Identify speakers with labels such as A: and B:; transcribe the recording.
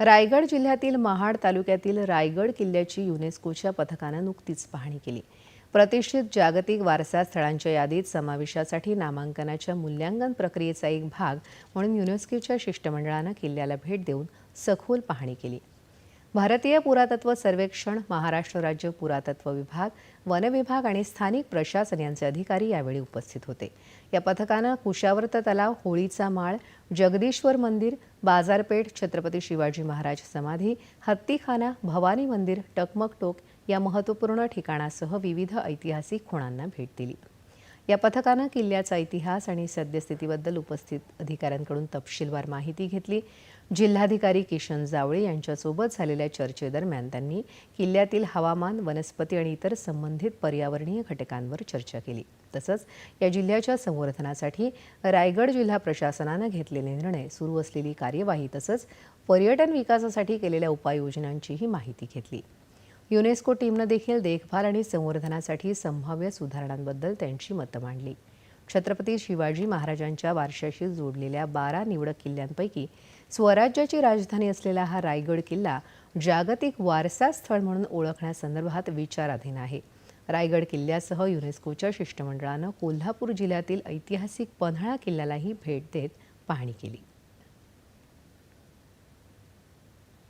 A: रायगड जिल्ह्यातील महाड तालुक्यातील रायगड किल्ल्याची युनेस्कोच्या पथकानं नुकतीच पाहणी केली. प्रतिष्ठित जागतिक वारसा स्थळांच्या यादीत समावेशासाठी नामांकनाच्या मूल्यांकन प्रक्रियेचा एक भाग म्हणून युनेस्कोच्या शिष्टमंडळानं किल्ल्याला भेट देऊन सखोल पाहणी केली. भारतीय पुरातत्व सर्वेक्षण महाराष्ट्र राज्य पुरातत्व विभाग वन विभाग आणि स्थानिक प्रशासन यांचे अधिकारी यावेळी उपस्थित होते. या पथकानं कुशावर्त तलाव होळीचा माळ जगदीश्वर मंदिर बाजारपेठ छत्रपती शिवाजी महाराज समाधी हत्तीखाना भवानी मंदिर टकमक टोक या महत्त्वपूर्ण ठिकाणासह विविध ऐतिहासिक खुणांना भेट दिली. या पथकानं किल्ल्याचा इतिहास आणि सद्यस्थितीबद्दल उपस्थित अधिकाऱ्यांकडून तपशीलवार माहिती घेतली. जिल्हाधिकारी किशन जावळे यांच्यासोबत झालेल्या चर्चेदरम्यान त्यांनी किल्ल्यातील हवामान वनस्पती आणि इतर संबंधित पर्यावरणीय घटकांवर चर्चा केली. तसंच या जिल्ह्याच्या संवर्धनासाठी रायगड जिल्हा प्रशासनानं घेतलेले निर्णय सुरू असलेली कार्यवाही तसंच पर्यटन विकासासाठी केलेल्या उपाययोजनांचीही माहिती घेतली. युनेस्को टीमनं देखील देखभाल आणि संवर्धनासाठी संभाव्य सुधारणांबद्दल त्यांची मतं मांडली. छत्रपती शिवाजी महाराजांच्या वारशाशी जोडलेल्या बारा निवडक किल्ल्यांपैकी स्वराज्याची राजधानी असलेला हा रायगड किल्ला जागतिक वारसा स्थळ म्हणून ओळखण्यासंदर्भात विचाराधीन आहे. रायगड किल्ल्यासह युनेस्कोच्या शिष्टमंडळानं कोल्हापूर जिल्ह्यातील ऐतिहासिक पन्हाळा किल्ल्यालाही भेट देत पाहणी केली.